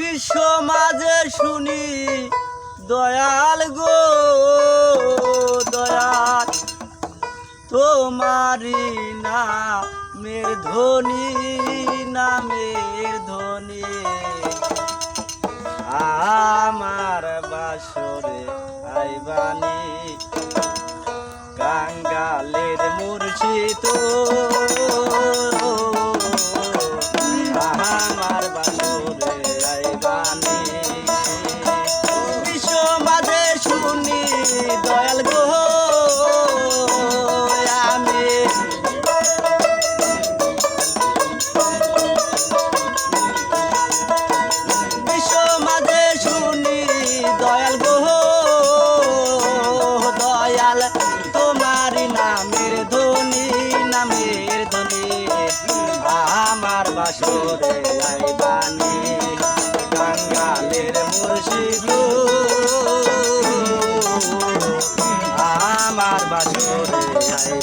বিশ্ব মাঝে শুনি, দয়াল গো, দয়াল তোমারি না মের ধ্বনি নামের ধ্বনি আমার বাসরে আইবানি কাঙ্গালের মুর্শিদ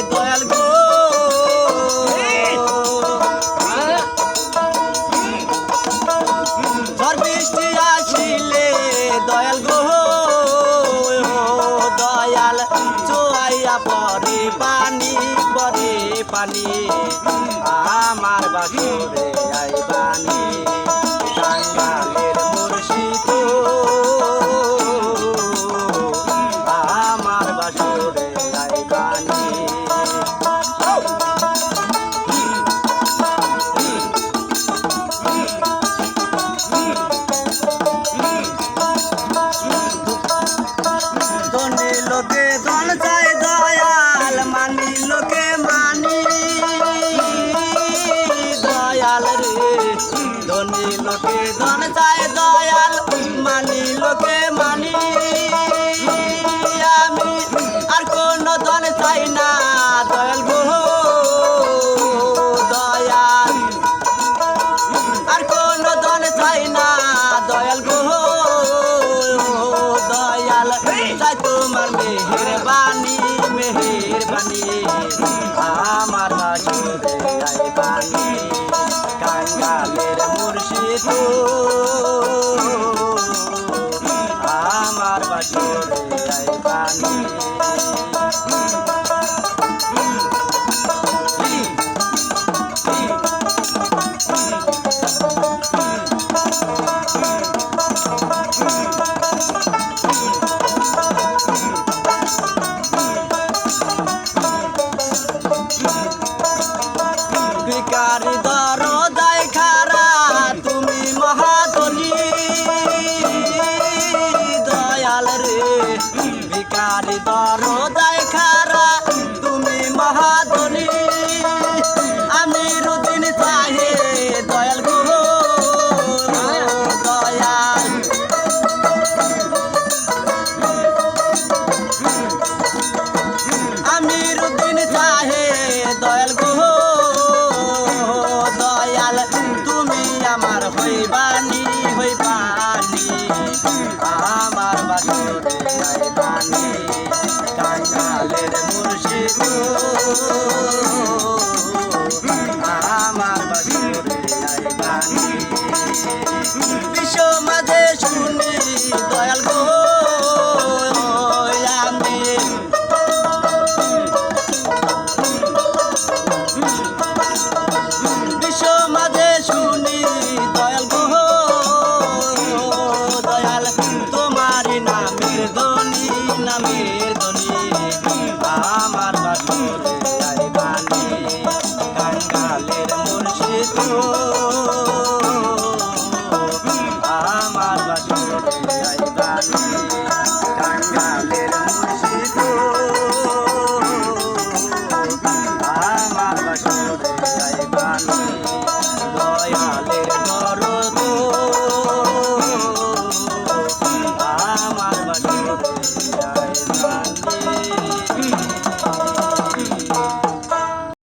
Dedoyalı মানি লোকে ধন চায় দয়াল মানি লোকে মানি। আমি আর কোন ধন চাই না দয়াল গো দয়াল। আর কোন ধন চাই না দয়াল গো দয়াল। চাই তোমার মেহের বাণী মেহের বাণী আমার বেধো বাণী হই পানি আমার বাসুরে আই বাণী কাঙ্গালের মুর্শিদ।